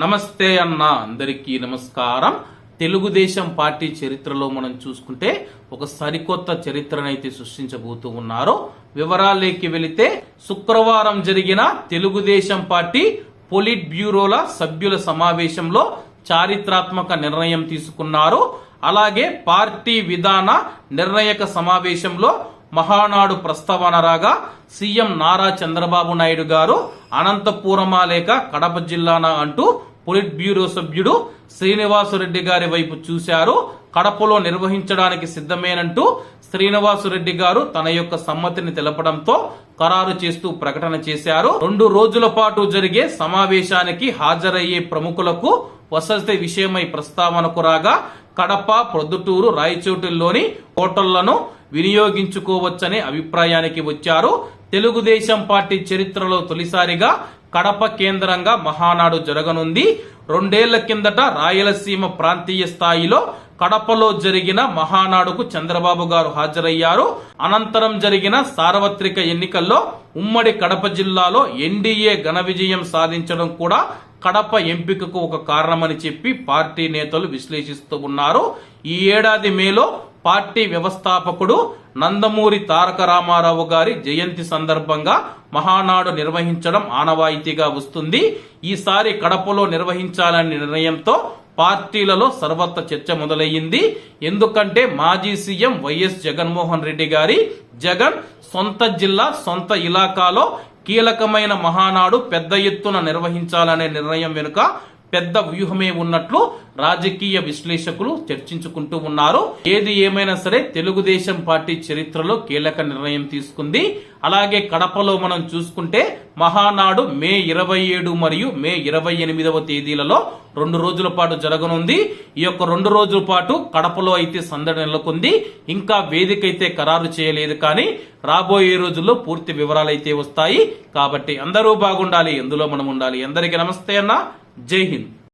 నమస్తే అన్న అందరికీ నమస్కారం. తెలుగుదేశం పార్టీ చరిత్రలో మనం చూసుకుంటే ఒక సరికొత్త చరిత్రనైతే సృష్టించబోతూ ఉన్నారు. వివరాలేకి వెళితే శుక్రవారం జరిగిన తెలుగుదేశం పార్టీ పొలిట్ బ్యూరోల సభ్యుల సమావేశంలో చారిత్రాత్మక నిర్ణయం తీసుకున్నారు. అలాగే పార్టీ విధాన నిర్ణయక సమావేశంలో మహానాడు ప్రస్తావన రాగా సీఎం నారా చంద్రబాబు నాయుడు గారు అనంతపురమా లేక కడప జిల్లానా అంటూ పొలిట్ బ్యూరో సభ్యుడు శ్రీనివాసరెడ్డి గారి వైపు చూశారు. కడపలో నిర్వహించడానికి సిద్ధమేనంటూ శ్రీనివాసరెడ్డి గారు తన యొక్క సమ్మతిని తెలపడంతో ఖరారు చేస్తూ ప్రకటన చేశారు. రెండు రోజుల పాటు జరిగే సమావేశానికి హాజరయ్యే ప్రముఖులకు వసతి విషయమై ప్రస్తావనకు రాగా కడప ప్రొద్దుటూరు రాయచోటుల్లోని హోటళ్ళను వినియోగించుకోవచ్చనే అభిప్రాయానికి వచ్చారు. తెలుగుదేశం పార్టీ చరిత్రలో తొలిసారిగా కడప కేంద్రంగా మహానాడు జరగనుంది. రెండేళ్ళ కిందట రాయలసీమ ప్రాంతీయ స్థాయిలో కడపలో జరిగిన మహానాడుకు చంద్రబాబు గారు హాజరయ్యారు. అనంతరం జరిగిన సార్వత్రిక ఎన్నికల్లో ఉమ్మడి కడప జిల్లాలో ఎన్డీఏ ఘన విజయం సాధించడం కూడా కడప ఎంపికకు ఒక కారణమని చెప్పి పార్టీ నేతలు విశ్లేషిస్తూ ఉన్నారు. ఈ ఏడాది మేలో పార్టీ వ్యవస్థాపకుడు నందమూరి తారక రామారావు గారి జయంతి సందర్భంగా మహానాడు నిర్వహించడం ఆనవాయితీగా వస్తుంది. ఈసారి కడపలో నిర్వహించాలనే నిర్ణయంతో పార్టీలలో సర్వత్ర చర్చ మొదలయ్యింది. ఎందుకంటే మాజీ సీఎం వైఎస్ జగన్మోహన్ రెడ్డి గారి జగన్ సొంత జిల్లా సొంత ఇలాకాలో కీలకమైన మహానాడు పెద్ద ఎత్తున నిర్వహించాలనే నిర్ణయం వెనుక పెద్ద వ్యూహమే ఉన్నట్లు రాజకీయ విశ్లేషకులు చర్చించుకుంటూ ఉన్నారు. ఏది ఏమైనా సరే తెలుగుదేశం పార్టీ చరిత్రలో కీలక నిర్ణయం తీసుకుంది. అలాగే కడపలో మనం చూసుకుంటే మహానాడు మే ఇరవై ఏడు మరియు మే ఇరవై ఎనిమిదవ తేదీలలో రెండు రోజుల పాటు జరగనుంది. ఈ యొక్క రెండు రోజుల పాటు కడపలో అయితే సందడి నెలకొంది. ఇంకా వేదిక అయితే ఖరారు చేయలేదు కానీ రాబోయే రోజుల్లో పూర్తి వివరాలు అయితే వస్తాయి. కాబట్టి అందరూ బాగుండాలి. ఎందులో మనం ఉండాలి? అందరికీ నమస్తే అన్న. जय हिंद।